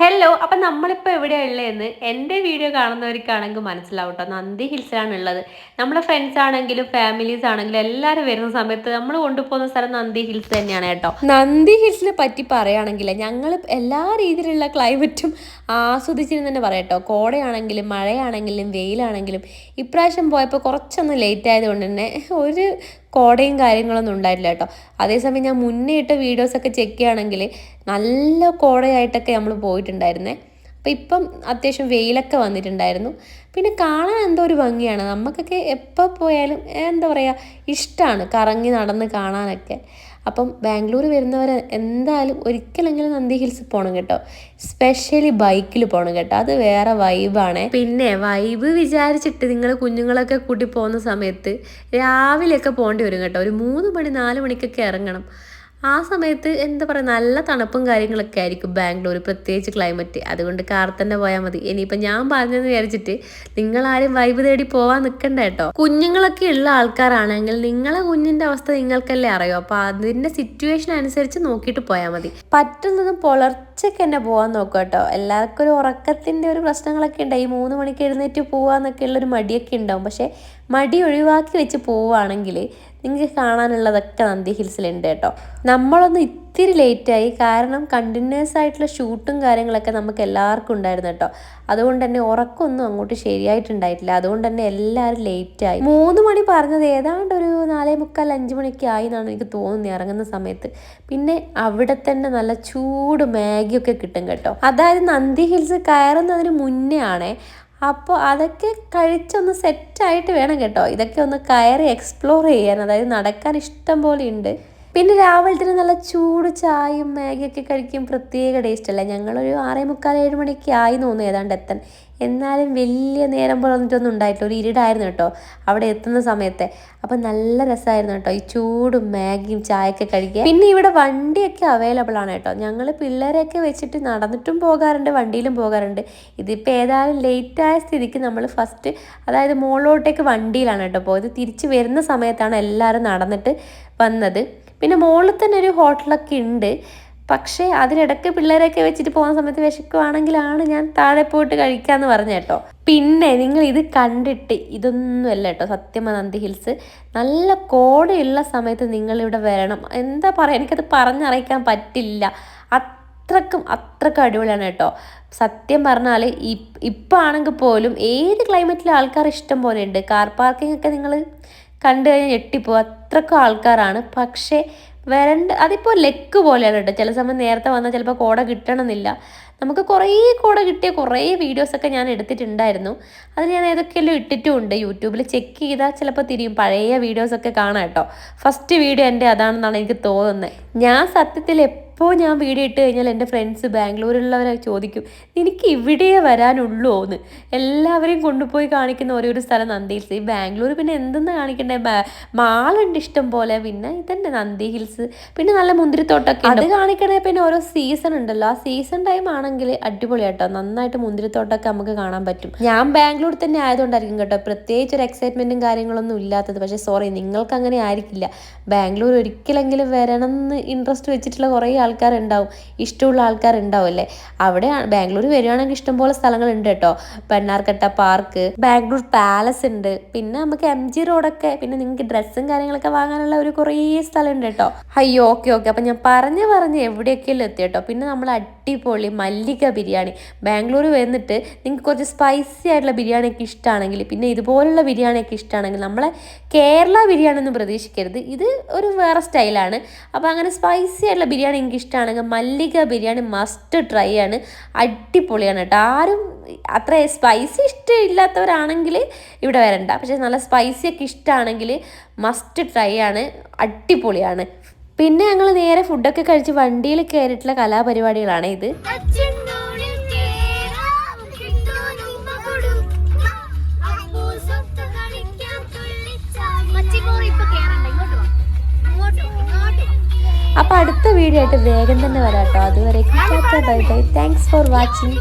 Hello അപ്പം നമ്മളിപ്പോൾ എവിടെയാണ് ഉള്ളതെന്ന് എന്റെ വീഡിയോ കാണുന്നവർക്കാണെങ്കിൽ മനസ്സിലാവും കേട്ടോ നന്ദി ഹിൽസിലാണ് ഉള്ളത്. നമ്മളെ ഫ്രണ്ട്സ് ആണെങ്കിലും ഫാമിലീസ് ആണെങ്കിലും എല്ലാവരും വരുന്ന സമയത്ത് നമ്മൾ കൊണ്ടുപോകുന്ന സ്ഥലം നന്ദി ഹിൽസ് തന്നെയാണ് കേട്ടോ. നന്ദി ഹിൽസിനെ പറ്റി പറയുകയാണെങ്കിൽ ഞങ്ങൾ എല്ലാ രീതിയിലുള്ള ക്ലൈമറ്റും ആസ്വദിച്ചിരുന്നു തന്നെ പറയാം കേട്ടോ കോടയാണെങ്കിലും മഴയാണെങ്കിലും വെയിലാണെങ്കിലും ഇപ്രാവശ്യം പോയപ്പോൾ കുറച്ചൊന്ന് ലേറ്റ് ആയതുകൊണ്ട് തന്നെ ഒരു കോടയും കാര്യങ്ങളൊന്നും ഉണ്ടായിട്ടില്ല കേട്ടോ. അതേസമയം ഞാൻ മുന്നേ ഇട്ട വീഡിയോസൊക്കെ ചെക്ക് ചെയ്യുകയാണെങ്കിൽ നല്ല കോടയായിട്ടൊക്കെ നമ്മൾ പോയിട്ടുണ്ടായിരുന്നേ. അപ്പം ഇപ്പം അത്യാവശ്യം വെയിലൊക്കെ വന്നിട്ടുണ്ടായിരുന്നു. പിന്നെ കാണാൻ എന്തോ ഒരു ഭംഗിയാണ്. നമുക്കൊക്കെ എപ്പോൾ പോയാലും എന്താ പറയുക ഇഷ്ടമാണ് കറങ്ങി നടന്ന് കാണാനൊക്കെ. അപ്പം ബാംഗ്ലൂർ വരുന്നവർ എന്തായാലും ഒരിക്കലെങ്കിലും നന്ദി ഹിൽസ് പോകണം കേട്ടോ. സ്പെഷ്യലി ബൈക്കിൽ പോകണം കേട്ടോ. അത് വേറെ വൈബാണ് പിന്നെ വൈബ് വിചാരിച്ചിട്ട് നിങ്ങൾ കുഞ്ഞുങ്ങളൊക്കെ കൂട്ടി പോകുന്ന സമയത്ത് രാവിലെയൊക്കെ പോകേണ്ടി വരും കേട്ടോ. ഒരു മൂന്ന് മണി നാല് മണിക്കൊക്കെ ഇറങ്ങണം. ആ സമയത്ത് എന്താ പറയുക നല്ല തണുപ്പും കാര്യങ്ങളൊക്കെ ആയിരിക്കും ബാംഗ്ലൂർ പ്രത്യേകിച്ച് ക്ലൈമറ്റ് അതുകൊണ്ട് കാർ തന്നെ പോയാൽ മതി. ഇനിയിപ്പോൾ ഞാൻ പറഞ്ഞെന്ന് വിചാരിച്ചിട്ട് നിങ്ങളാരും വൈബ് തേടി പോവാൻ നിൽക്കണ്ട കേട്ടോ. കുഞ്ഞുങ്ങളൊക്കെ ഉള്ള ആൾക്കാരാണെങ്കിൽ നിങ്ങളെ കുഞ്ഞിന്റെ അവസ്ഥ നിങ്ങൾക്കല്ലേ അറിയോ? അപ്പോൾ അതിന്റെ സിറ്റുവേഷൻ അനുസരിച്ച് നോക്കിയിട്ട് പോയാൽ മതി. പറ്റുന്നതും പുലർച്ചയ്ക്ക് തന്നെ പോകാൻ നോക്കുക കേട്ടോ. എല്ലാവർക്കും ഒരു ഉറക്കത്തിന്റെ ഒരു പ്രശ്നങ്ങളൊക്കെ ഉണ്ട് ഈ മൂന്ന് മണിക്ക് എഴുന്നേറ്റ് പോകാമെന്നൊക്കെ ഉള്ളൊരു മടിയൊക്കെ ഉണ്ടാവും. പക്ഷേ മടി ഒഴിവാക്കി വെച്ച് പോവുകയാണെങ്കിൽ നിങ്ങൾക്ക് കാണാനുള്ളതൊക്കെ നന്ദി ഹിൽസിലുണ്ട് കേട്ടോ. നമ്മളൊന്ന് ഇത്തിരി ലേറ്റായി. കാരണം കണ്ടിന്യൂസ് ആയിട്ടുള്ള ഷൂട്ടും കാര്യങ്ങളൊക്കെ നമുക്ക് എല്ലാവർക്കും ഉണ്ടായിരുന്നു കേട്ടോ. അതുകൊണ്ട് തന്നെ ഉറക്കമൊന്നും അങ്ങോട്ട് ശരിയായിട്ടുണ്ടായിട്ടില്ല. അതുകൊണ്ട് തന്നെ എല്ലാവരും ലേറ്റായി. മൂന്ന് മണി പറഞ്ഞത് ഏതാണ്ട് ഒരു നാലേ മുക്കാൽ അഞ്ച് മണിക്ക് ആയി എന്നാണ് എനിക്ക് തോന്നുന്നത് ഇറങ്ങുന്ന സമയത്ത്. പിന്നെ അവിടെ തന്നെ നല്ല ചൂട് മാഗിയൊക്കെ കിട്ടും കേട്ടോ. അതായത് നന്ദി ഹിൽസ് കയറുന്നതിന് മുന്നേ ആണേ അപ്പോൾ അതൊക്കെ കഴിച്ചൊന്ന് സെറ്റായിട്ട് വേണം കേട്ടോ. ഇതൊക്കെ ഒന്ന് കയറി എക്സ്പ്ലോർ ചെയ്യാൻ. അതായത് നടക്കാൻ ഇഷ്ടം പോലെ ഉണ്ട്. പിന്നെ രാവിലത്തിന് നല്ല ചൂട് ചായയും മാഗിയൊക്കെ കഴിക്കും. പ്രത്യേക ടേസ്റ്റ് അല്ല. ഞങ്ങളൊരു ആറേ മുക്കാൽ ഏഴ് മണിക്ക് ആയി തോന്നുന്നു ഏതാണ്ട് എത്താൻ. എന്നാലും വലിയ നേരം പോലെ വന്നിട്ടൊന്നും ഉണ്ടായിട്ടില്ല. ഒരു ഇരുടായിരുന്നു കേട്ടോ അവിടെ എത്തുന്ന സമയത്തെ. അപ്പം നല്ല രസമായിരുന്നു കേട്ടോ. ഈ ചൂടും മാഗിയും ചായയൊക്കെ കഴിക്കുക പിന്നെ ഇവിടെ വണ്ടിയൊക്കെ അവൈലബിൾ ആണ് കേട്ടോ. ഞങ്ങൾ പിള്ളേരെയൊക്കെ വെച്ചിട്ട് നടന്നിട്ടും പോകാറുണ്ട് വണ്ടിയിലും പോകാറുണ്ട്. ഇതിപ്പോൾ ഏതായാലും ലേറ്റായ സ്ഥിതിക്ക് നമ്മൾ ഫസ്റ്റ് അതായത് മുകളിലോട്ടേക്ക് വണ്ടിയിലാണ് കേട്ടോ പോയത്. തിരിച്ച് വരുന്ന സമയത്താണ് എല്ലാവരും നടന്നിട്ട് വന്നത്. പിന്നെ മുകളിൽ തന്നെ ഒരു ഹോട്ടലൊക്കെ ഉണ്ട്. പക്ഷേ അതിനിടയ്ക്ക് പിള്ളേരെയൊക്കെ വെച്ചിട്ട് പോകുന്ന സമയത്ത് വിശക്കുവാണെങ്കിലാണ് ഞാൻ താഴെ പോയിട്ട് കഴിക്കാമെന്ന് പറഞ്ഞു കേട്ടോ. പിന്നെ നിങ്ങൾ ഇത് കണ്ടിട്ട് ഇതൊന്നുമല്ല കേട്ടോ സത്യമനന്ദി ഹിൽസ്. നല്ല കോടയുള്ള സമയത്ത് നിങ്ങളിവിടെ വരണം. എന്താ പറയുക എനിക്കത് പറഞ്ഞറിയിക്കാൻ പറ്റില്ല. അത്രക്കും അത്രക്കും അടിപൊളിയാണ് കേട്ടോ. സത്യം പറഞ്ഞാൽ ഇപ്പം ആണെങ്കിൽ പോലും ഏത് ക്ലൈമറ്റിലും ആൾക്കാർ ഇഷ്ടം പോലെ ഉണ്ട്. കാർ പാർക്കിംഗ് ഒക്കെ നിങ്ങൾ കണ്ടു കഴിഞ്ഞാൽ ഞെട്ടിപ്പോവും. അത്രക്കും ആൾക്കാരാണ്. പക്ഷേ വരണ്ട അതിപ്പോൾ ലെക്ക് പോലെയാണ് കേട്ടോ. ചില സമയം നേരത്തെ വന്നാൽ ചിലപ്പോൾ കോട കിട്ടണമെന്നില്ല. നമുക്ക് കുറേ കോട കിട്ടിയ കുറേ വീഡിയോസൊക്കെ ഞാൻ എടുത്തിട്ടുണ്ടായിരുന്നു. അത് ഞാൻ ഏതൊക്കെയല്ലോ ഇട്ടിട്ടുമുണ്ട്. യൂട്യൂബിൽ ചെക്ക് ചെയ്താൽ ചിലപ്പോൾ തിരിയും. പഴയ വീഡിയോസൊക്കെ കാണാം കേട്ടോ. ഫസ്റ്റ് വീഡിയോ എന്റെ അതാണെന്നാണ് എനിക്ക് തോന്നുന്നത്. ഞാൻ സത്യത്തിൽ എപ്പോൾ ഞാൻ വീഡിയോ ഇട്ട് കഴിഞ്ഞാൽ എന്റെ ഫ്രണ്ട്സ് ബാംഗ്ലൂരിലുള്ളവരെ ചോദിക്കും നിനക്ക് ഇവിടെയേ വരാനുള്ളൂ എന്ന് എല്ലാവരെയും കൊണ്ടുപോയി കാണിക്കുന്ന ഓരോ ഒരു സ്ഥലം നന്ദി ഹിൽസ്. ഈ ബാംഗ്ലൂർ പിന്നെ എന്തെന്ന് കാണിക്കണ്ടേ? മാളുണ്ട് ഇഷ്ടം പോലെ. പിന്നെ ഇതന്നെ നന്ദി ഹിൽസ്. പിന്നെ നല്ല മുന്തിരിത്തോട്ടമൊക്കെ അത് കാണിക്കണേ പിന്നെ ഓരോ സീസൺ ഉണ്ടല്ലോ. ആ സീസൺ ടൈം ആണെങ്കിൽ അടിപൊളിയാട്ടോ നന്നായിട്ട് മുന്തിരിത്തോട്ടമൊക്കെ നമുക്ക് കാണാൻ പറ്റും. ഞാൻ ബാംഗ്ലൂർ തന്നെ ആയതുകൊണ്ടായിരിക്കും കേട്ടോ. പ്രത്യേകിച്ച് ഒരു എക്സൈറ്റ്മെന്റും കാര്യങ്ങളൊന്നും ഇല്ലാത്തത്. പക്ഷേ സോറി നിങ്ങൾക്ക് അങ്ങനെ ആയിരിക്കില്ല. ബാംഗ്ലൂർ ഒരിക്കലെങ്കിലും വരണം എന്ന് ഇൻട്രസ്റ്റ് വെച്ചിട്ടുള്ള കുറേ ആൾക്കാരുണ്ടാവും. ഇഷ്ടമുള്ള ആൾക്കാരുണ്ടാവും അല്ലേ അവിടെ ബാംഗ്ലൂർ വരികയാണെങ്കിൽ ഇഷ്ടംപോലെ സ്ഥലങ്ങളുണ്ട് കേട്ടോ. പെണ്ണാർക്കട്ട പാർക്ക് ബാംഗ്ലൂർ പാലസ് ഉണ്ട്. പിന്നെ നമുക്ക് എം ജി റോഡൊക്കെ പിന്നെ നിങ്ങൾക്ക് ഡ്രസ്സും കാര്യങ്ങളൊക്കെ വാങ്ങാനുള്ള ഒരു കുറേ സ്ഥലമുണ്ട് കേട്ടോ. അയ്യോ ഓക്കെ ഓക്കെ. അപ്പം ഞാൻ പറഞ്ഞ് പറഞ്ഞ് എവിടെയൊക്കെയല്ലോ എത്തി കേട്ടോ. പിന്നെ നമ്മൾ അടിപൊളി മല്ലിക ബിരിയാണി. ബാംഗ്ലൂർ വന്നിട്ട് നിങ്ങൾക്ക് കുറച്ച് സ്പൈസി ആയിട്ടുള്ള ബിരിയാണിയൊക്കെ ഇഷ്ടമാണെങ്കിൽ പിന്നെ ഇതുപോലുള്ള ബിരിയാണിയൊക്കെ ഇഷ്ടമാണെങ്കിൽ നമ്മളെ കേരള ബിരിയാണി ഒന്നും പ്രതീക്ഷിക്കരുത്. ഇത് ഒരു വേറെ സ്റ്റൈലാണ് അപ്പോൾ അങ്ങനെ സ്പൈസി ആയിട്ടുള്ള ബിരിയാണി എനിക്ക് ഇഷ്ടമാണെങ്കിൽ മല്ലിക ബിരിയാണി മസ്റ്റ് ട്രൈ ആണ്. അടിപൊളിയാണ് കേട്ടോ. ആരും അത്ര സ്പൈസി ഇഷ്ടമില്ലാത്തവരാണെങ്കിൽ ഇവിടെ വരണ്ട. പക്ഷെ നല്ല സ്പൈസി ഒക്കെ ഇഷ്ടമാണെങ്കിൽ മസ്റ്റ് ട്രൈ ആണ്. അടിപൊളിയാണ്. പിന്നെ ഞങ്ങൾ നേരെ ഫുഡൊക്കെ കഴിച്ച് വണ്ടിയിൽ കയറിയിട്ടുള്ള കലാപരിപാടികളാണ് ഇത്. അപ്പോൾ അടുത്ത വീഡിയോ ആയിട്ട് വേഗം തന്നെ വരാം കേട്ടോ അതുവരെ bye bye. Thanks for watching